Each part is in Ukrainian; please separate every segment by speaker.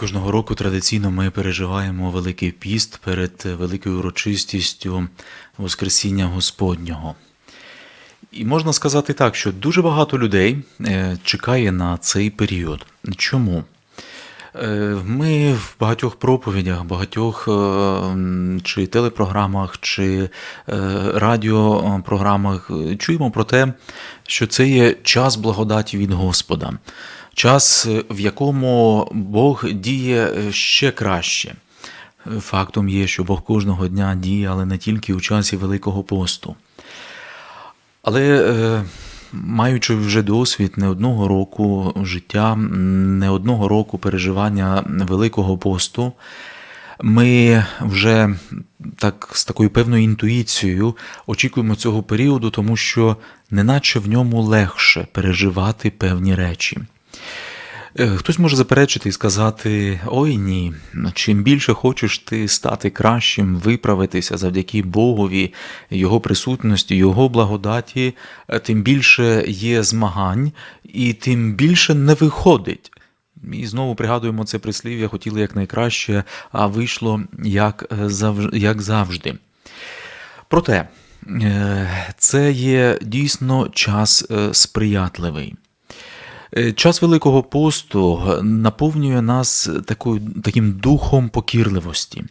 Speaker 1: Кожного року традиційно ми переживаємо Великий піст перед великою урочистістю Воскресіння Господнього. І можна сказати так, що дуже багато людей е, чекає на цей період. Чому? Е, Ми в багатьох проповідях, багатьох е, чи телепрограмах, чи е, радіопрограмах чуємо про те, що це є час благодаті від Господа, час, в якому Бог діє ще краще. Фактом є, що Бог кожного дня діє, але не тільки у часі Великого посту. Але маючи вже досвід не одного року життя, не одного року переживання Великого посту, ми вже так з такою певною інтуїцією очікуємо цього періоду, тому що неначе в ньому легше переживати певні речі. Е, Хтось може заперечити і сказати: ой ні, чим більше хочеш ти стати кращим, виправитися завдяки Богові, Його присутності, Його благодаті, е, тим більше є змагань, і тим більше не виходить. І знову пригадуємо це прислів'я, хотіли якнайкраще, а вийшло як, е, як завжди. Проте, це є дійсно час сприятливий. Е, Час Великого посту наповнює нас такою, таким духом покірливості,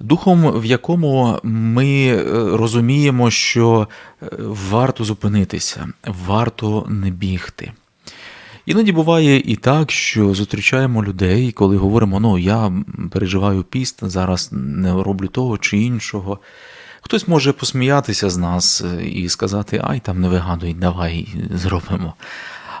Speaker 1: духом, в якому ми е, розуміємо, що е, варто зупинитися, варто не бігти. Іноді буває і так, що зустрічаємо людей, коли говоримо, ну я переживаю піст, зараз не роблю того чи іншого. Хтось може посміятися з нас е, і сказати, ай там не вигадуй, давай зробимо.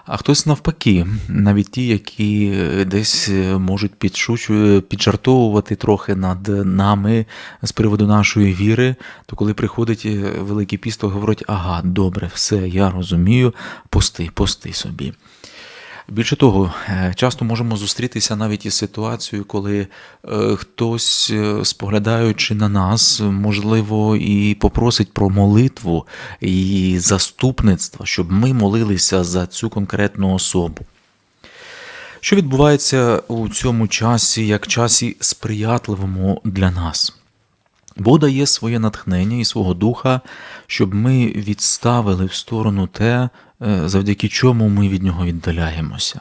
Speaker 1: А хтось навпаки, навіть ті, які е, десь е, можуть підшучу- піджартовувати трохи над нами з приводу нашої віри, то коли приходить е, Великий піст, то говорять, ага, добре, все, я розумію, пости, пости собі. Більше того, е, часто можемо зустрітися навіть із ситуацією, коли е, хтось, е, споглядаючи на нас, можливо, і попросить про молитву і заступництво, щоб ми молилися за цю конкретну особу. Що відбувається у цьому часі, як часі сприятливому для нас? Бог дає своє натхнення і свого духа, щоб ми відставили в сторону те, завдяки чому ми від нього віддаляємося.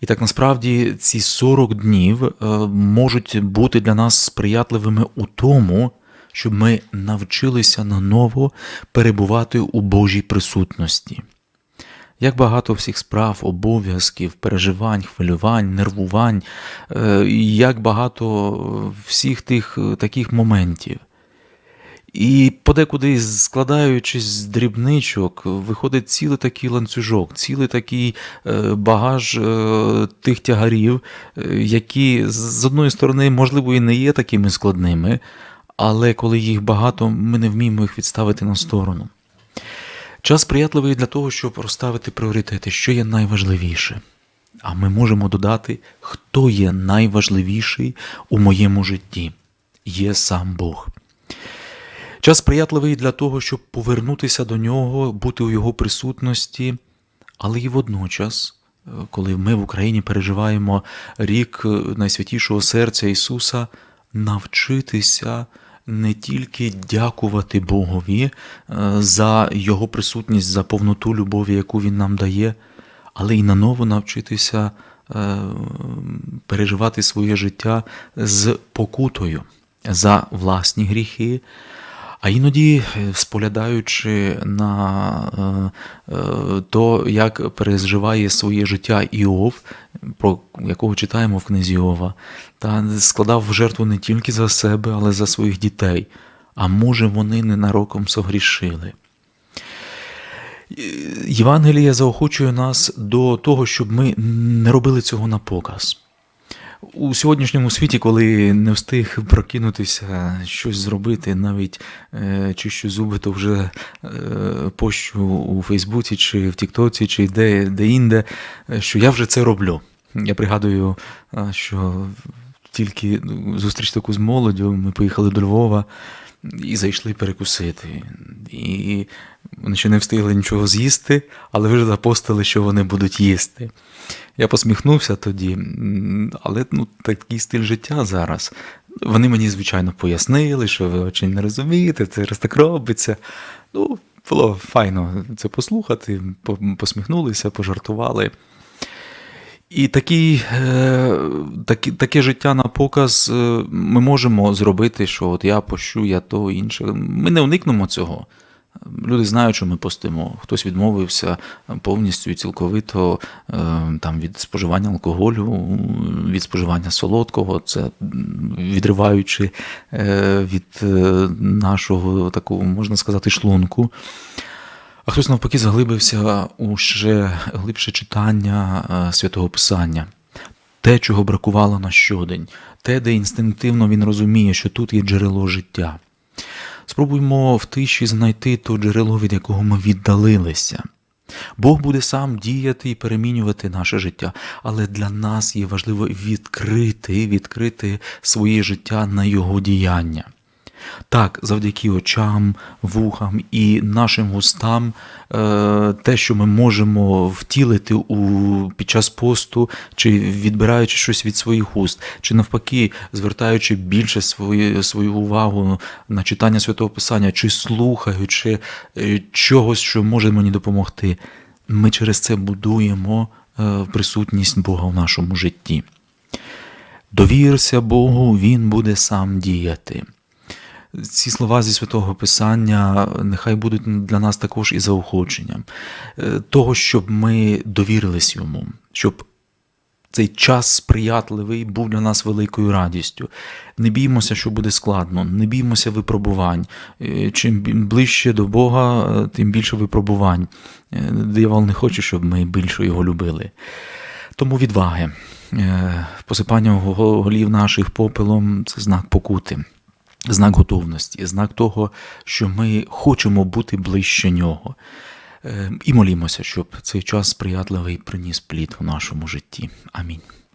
Speaker 1: І так насправді ці 40 днів е, можуть бути для нас сприятливими у тому, щоб ми навчилися наново перебувати у Божій присутності. Як багато всіх справ, обов'язків, переживань, хвилювань, нервувань, е, як багато всіх тих е, таких моментів. І подекуди, складаючись з дрібничок, виходить цілий такий ланцюжок, цілий такий е, багаж е, тих тягарів, е, які з- одної сторони, можливо, і не є такими складними, але коли їх багато, ми не вміємо їх відставити на сторону. Час сприятливий для того, щоб розставити пріоритети, що є найважливіше. А ми можемо додати, хто є найважливіший у моєму житті. Є сам Бог. Час сприятливий для того, щоб повернутися до нього, бути у його присутності, але і водночас, е, коли ми в Україні переживаємо рік е, найсвятішого серця Ісуса, навчитися не тільки дякувати Богові е, за Його присутність, за повноту любові, яку Він нам дає, але й наново навчитися переживати своє життя з покутою за власні гріхи, а іноді, е, споглядаючи на е, е, то, як переживає своє життя Іов, про якого читаємо в книзі Іова, та складав жертву не тільки за себе, але за своїх дітей. А може, вони ненароком согрішили. Євангеліє заохочує нас до того, щоб ми не робили цього на показ. У сьогоднішньому світі, коли не встиг прокинутися, щось зробити, навіть е, чищу зуби, то вже е, пощу у Фейсбуці, чи в Тіктоці, чи де, де інде, е, що я вже це роблю. Я пригадую, що тільки ну, зустріч таку з молоддю, ми поїхали до Львова і зайшли перекусити. І Вони ще не встигли нічого з'їсти, але вже запостили, що вони будуть їсти. Я посміхнувся тоді, але ну, такий стиль життя зараз. Вони мені, звичайно, пояснили, що ви очі не розумієте, це раз так робиться. Ну, було файно це послухати, посміхнулися, пожартували. І такі, е, такі, таке життя на показ е, ми можемо зробити, що от я пощу, я то інше. Ми не уникнемо цього. Люди знають, що ми постимо. Хтось відмовився повністю і цілковито е, там, від споживання алкоголю, від споживання солодкого, це відриваючи е, від е, нашого такого, можна сказати, шлунку. А хтось навпаки заглибився у ще глибше читання святого Писання, те, чого бракувало на щодень, те, де інстинктивно він розуміє, що тут є джерело життя. Спробуймо в тиші знайти то джерело, від якого ми віддалилися. Бог буде сам діяти і перемінювати наше життя, але для нас є важливо відкрити, відкрити своє життя на Його діяння. Так, завдяки очам, вухам і нашим густам, е, те, що ми можемо втілити у, під час посту, чи відбираючи щось від своїх уст, чи навпаки, звертаючи більше свої, свою увагу на читання святого Писання, чи слухаючи е, чогось, що може мені допомогти, ми через це будуємо е, присутність Бога в нашому житті. Довірся Богу, Він буде сам діяти. Ці слова зі святого Писання нехай будуть для нас також і заохоченням е, того, щоб ми довірились йому, щоб цей час сприятливий був для нас великою радістю. Не біймося, що буде складно, не біймося випробувань. Е, Чим ближче до Бога, е, тим більше випробувань. Диявол не хоче, щоб ми більше його любили. Тому відваги. Посипання голів наших попелом це знак покути, знак готовності, знак того, що ми хочемо бути ближче нього. Е, І молімося, щоб цей час сприятливий приніс плід у нашому житті. Амінь.